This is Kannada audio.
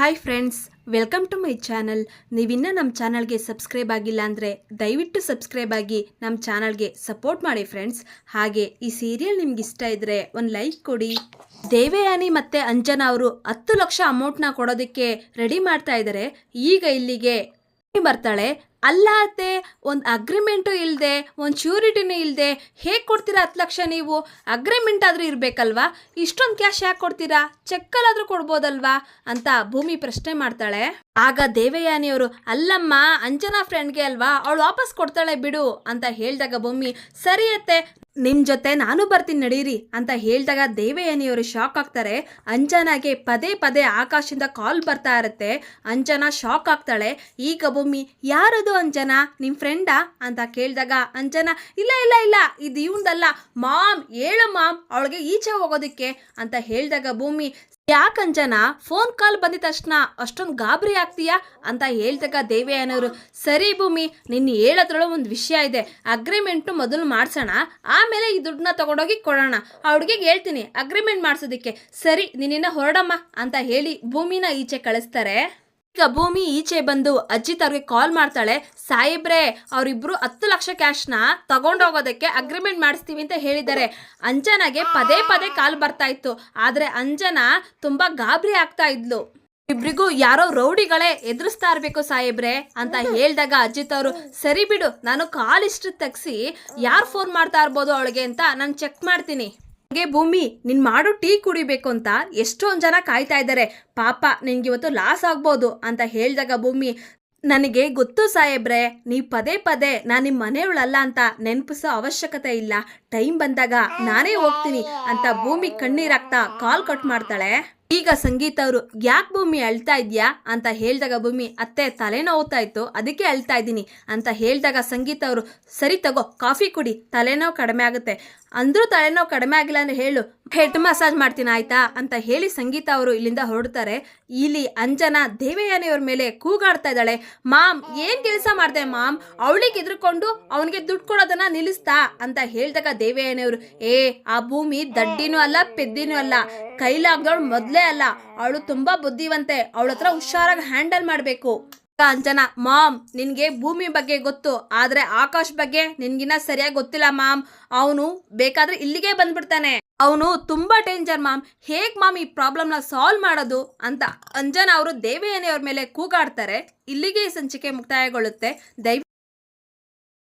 Hi friends welcome to my channel ನೀವಿನ್ನೂ ನಮ್ಮ ಚಾನಲ್ಗೆ ಸಬ್ಸ್ಕ್ರೈಬ್ ಆಗಿಲ್ಲ ಅಂದರೆ ದಯವಿಟ್ಟು ಸಬ್ಸ್ಕ್ರೈಬ್ ಆಗಿ ನಮ್ಮ ಚಾನಲ್ಗೆ ಸಪೋರ್ಟ್ ಮಾಡಿ ಫ್ರೆಂಡ್ಸ್ ಹಾಗೆ ಈ ಸೀರಿಯಲ್ ನಿಮ್ಗೆ ಇಷ್ಟ ಇದ್ದರೆ ಒಂದು ಲೈಕ್ ಕೊಡಿ. ದೇವಯಾನಿ ಮತ್ತು ಅಂಜನಾ ಅವರು ಹತ್ತು ಲಕ್ಷ ಅಮೌಂಟ್ನ ಕೊಡೋದಕ್ಕೆ ರೆಡಿ ಮಾಡ್ತಾ ಇದ್ದಾರೆ ಈಗ ಇಲ್ಲಿಗೆ ಬರ್ತಾಳೆ ಅಲ್ಲ ಅತ್ತೆ ಒಂದು ಅಗ್ರಿಮೆಂಟು ಇಲ್ಲದೆ ಒಂದು ಶ್ಯೂರಿಟಿನೂ ಇಲ್ಲದೆ ಹೇಗೆ ಕೊಡ್ತೀರಾ ಹತ್ತು ಲಕ್ಷ ನೀವು? ಅಗ್ರಿಮೆಂಟ್ ಆದರೂ ಇರಬೇಕಲ್ವಾ? ಇಷ್ಟೊಂದು ಕ್ಯಾಶ್ ಯಾಕೆ ಕೊಡ್ತೀರಾ? ಚೆಕ್ಕಲ್ಲಾದರೂ ಕೊಡ್ಬೋದಲ್ವಾ? ಅಂತ ಭೂಮಿ ಪ್ರಶ್ನೆ ಮಾಡ್ತಾಳೆ. ಆಗ ದೇವಯಾನಿಯವರು, ಅಲ್ಲಮ್ಮ, ಅಂಜನಾ ಫ್ರೆಂಡ್ಗೆ ಅಲ್ವಾ? ಅವಳು ವಾಪಸ್ ಕೊಡ್ತಾಳೆ ಬಿಡು ಅಂತ ಹೇಳಿದಾಗ ಭೂಮಿ, ಸರಿ ಅತ್ತೆ ನಿಮ್ ಜೊತೆ ನಾನು ಬರ್ತೀನಿ ನಡೀರಿ ಅಂತ ಹೇಳಿದಾಗ ದೇವಯಾನಿಯವರು ಶಾಕ್ ಆಗ್ತಾರೆ. ಅಂಜನಾಗೆ ಪದೇ ಪದೇ ಆಕಾಶದಿಂದ ಕಾಲ್ ಬರ್ತಾ ಇರುತ್ತೆ. ಅಂಜನಾ ಶಾಕ್ ಆಗ್ತಾಳೆ. ಈಗ ಭೂಮಿ, ಯಾರದು ಅಂಜನಾ? ನಿಮ್ಮ ಫ್ರೆಂಡಾ ಅಂತ ಕೇಳಿದಾಗ ಅಂಜನಾ, ಇಲ್ಲ ಇಲ್ಲ ಇಲ್ಲ ಇದು ಇವಂದಲ್ಲ ಮಾಮ್ ಹೇಳು ಮಾಮ್, ಅವಳಿಗೆ ಈಚೆ ಹೋಗೋದಕ್ಕೆ ಅಂತ ಹೇಳಿದಾಗ ಭೂಮಿ ಯಾಕಂಜನ ಫೋನ್ ಕಾಲ್ ಬಂದಿದ ತಕ್ಷಣ ಅಷ್ಟೊಂದು ಗಾಬರಿ ಆಗ್ತೀಯಾ? ಅಂತ ಹೇಳ್ದಾಗ ದೇವಯ್ಯನವರು ಸರಿ ಭೂಮಿ ನಿನ್ನ ಹೇಳೋದ್ರೊಳಗೆ ಒಂದು ವಿಷಯ ಇದೆ. ಅಗ್ರಿಮೆಂಟು ಮೊದಲು ಮಾಡಿಸೋಣ. ಆಮೇಲೆ ಈ ದುಡ್ಡನ್ನ ತಗೊಂಡೋಗಿ ಕೊಡೋಣ. ಆ ಹುಡುಗಿಗೆ ಹೇಳ್ತೀನಿ, ಅಗ್ರಿಮೆಂಟ್ ಮಾಡಿಸೋದಕ್ಕೆ. ಸರಿ ನಿನ್ನ ಹೊರಡಮ್ಮ ಅಂತ ಹೇಳಿ ಭೂಮಿನ ಈಚೆ ಕಳಿಸ್ತಾರೆ. ಈಗ ಭೂಮಿ ಈಚೆ ಬಂದು ಅಜ್ಜಿತ್ ಅವ್ರಿಗೆ ಕಾಲ್ ಮಾಡ್ತಾಳೆ ಸಾಹೇಬ್ರೆ ಅವರಿಬ್ರು ಹತ್ತು ಲಕ್ಷ ಕ್ಯಾಶ್ನ ತಗೊಂಡೋಗೋದಕ್ಕೆ ಅಗ್ರಿಮೆಂಟ್ ಮಾಡಿಸ್ತೀವಿ ಅಂತ ಹೇಳಿದ್ದಾರೆ. ಅಂಜನಾಗೆ ಪದೇ ಪದೇ ಕಾಲ್ ಬರ್ತಾ ಇತ್ತು. ಆದರೆ ಅಂಜನಾ ತುಂಬಾ ಗಾಬರಿ ಆಗ್ತಾ ಇದ್ಲು. ಇಬ್ರಿಗೂ ಯಾರೋ ರೌಡಿಗಳೇ ಎದುರಿಸ್ತಾ ಇರ್ಬೇಕು ಸಾಹೇಬ್ರೆ ಅಂತ ಹೇಳಿದಾಗ ಅಜಿತ್ ಅವರು ಸರಿ ಬಿಡು ನಾನು ಕಾಲ್ ಇಷ್ಟು ತೆಗ್ಸಿ ಯಾರು ಫೋನ್ ಮಾಡ್ತಾ ಇರ್ಬೋದು ಅವಳಿಗೆ ಅಂತ ನಾನು ಚೆಕ್ ಮಾಡ್ತೀನಿ. ಹಾಗೆ ಭೂಮಿ, ನಿನ್ ಮಾಡೋ ಟೀ ಕುಡಿಬೇಕು ಅಂತ ಎಷ್ಟೊಂದು ಜನ ಕಾಯ್ತಾ ಇದ್ದಾರೆ ಪಾಪ, ನಿನ್ಗೆ ಇವತ್ತು ಲಾಸ್ ಆಗ್ಬೋದು ಅಂತ ಹೇಳಿದಾಗ ಭೂಮಿ, ನನಗೆ ಗೊತ್ತು ಸಾಹೇಬ್ರೆ ನೀವು ಪದೇ ಪದೇ ನಾನು ನಿಮ್ಮ ಮನೆಯವಳಲ್ಲ ಅಂತ ನೆನಪಿಸೋ ಅವಶ್ಯಕತೆ ಇಲ್ಲ. ಟೈಮ್ ಬಂದಾಗ ನಾನೇ ಹೋಗ್ತೀನಿ ಅಂತ ಭೂಮಿ ಕಣ್ಣೀರಾಗ್ತಾ ಕಾಲ್ ಕಟ್ ಮಾಡ್ತಾಳೆ. ಈಗ ಸಂಗೀತ ಅವರು ಯಾಕೆ ಭೂಮಿ ಅಳ್ತಾ ಇದೆಯಾ ಅಂತ ಹೇಳಿದಾಗ ಭೂಮಿ, ಅತ್ತೆ ತಲೆನೋವುತ್ತಾ ಇತ್ತು ಅದಕ್ಕೆ ಅಳ್ತಾ ಇದ್ದೀನಿ ಅಂತ ಹೇಳಿದಾಗ ಸಂಗೀತ ಅವರು, ಸರಿ ತಗೋ, ಕಾಫಿ ಕುಡಿ, ತಲೆನೋವು ಕಡಿಮೆ ಆಗುತ್ತೆ. ಅಂದರೂ ತಲೆನೋವು ಕಡಿಮೆ ಆಗಿಲ್ಲ ಅಂದರೆ ಹೇಳು ಹೆಡ್ ಮಸಾಜ್ ಮಾಡ್ತೀನಿ, ಆಯ್ತಾ? ಅಂತ ಹೇಳಿ ಸಂಗೀತ ಅವರು ಇಲ್ಲಿಂದ ಹೊರಡ್ತಾರೆ. ಇಲ್ಲಿ ಅಂಜನಾ ದೇವಯಾನಿಯವ್ರ ಮೇಲೆ ಕೂಗಾಡ್ತಾ ಇದ್ದಾಳೆ. ಮಾಮ್, ಏನು ಕೆಲಸ ಮಾಡಿದೆ ಮಾಮ್? ಅವಳಿಗೆ ಎದುರುಕೊಂಡು ಅವನಿಗೆ ದುಡ್ಡು ಕೊಡೋದನ್ನು ನಿಲ್ಲಿಸ್ತಾ? ಅಂತ ಹೇಳಿದಾಗ ದೇವಯಾನಿಯವರು ಏ, ಆ ಭೂಮಿ ದಡ್ಡಿನೂ ಅಲ್ಲ, ಪೆದ್ದಿನೂ ಅಲ್ಲ. ಕೈಲಾಗ್ದವಳು ಮೊದಲೇ ಅಲ್ಲ, ಅವಳು ತುಂಬಾ ಬುದ್ಧಿವಂತೆ. ಅವಳ ಹತ್ರ ಹುಷಾರಾಗಿ ಹ್ಯಾಂಡಲ್ ಮಾಡಬೇಕು. ಅಂಜನಾ ಮಾಮ್, ನಿನ್ಗೆ ಭೂಮಿ ಬಗ್ಗೆ ಗೊತ್ತು. ಆದ್ರೆ ಆಕಾಶ್ ಬಗ್ಗೆ ನಿನ್ಗಿನ್ನ ಸರಿಯಾಗಿ ಗೊತ್ತಿಲ್ಲ, ಮಾಮ್. ಅವನು ಬೇಕಾದ್ರೆ ಇಲ್ಲಿಗೆ ಬಂದ್ಬಿಡ್ತಾನೆ. ಅವನು ತುಂಬಾ ಡೇಂಜರ್ ಮಾಮ್. ಹೇಗ್ ಮಾಮ್ ಈ ಪ್ರಾಬ್ಲಮ್ನ ಸಾಲ್ವ್ ಮಾಡೋದು ಅಂತ ಅಂಜನಾ ಅವರು ದೇವಯಾನಿ ಮೇಲೆ ಕೂಗಾಡ್ತಾರೆ. ಇಲ್ಲಿಗೆ ಸಂಚಿಕೆ ಮುಕ್ತಾಯಗೊಳ್ಳುತ್ತೆ. ದಯವಿಟ್ಟು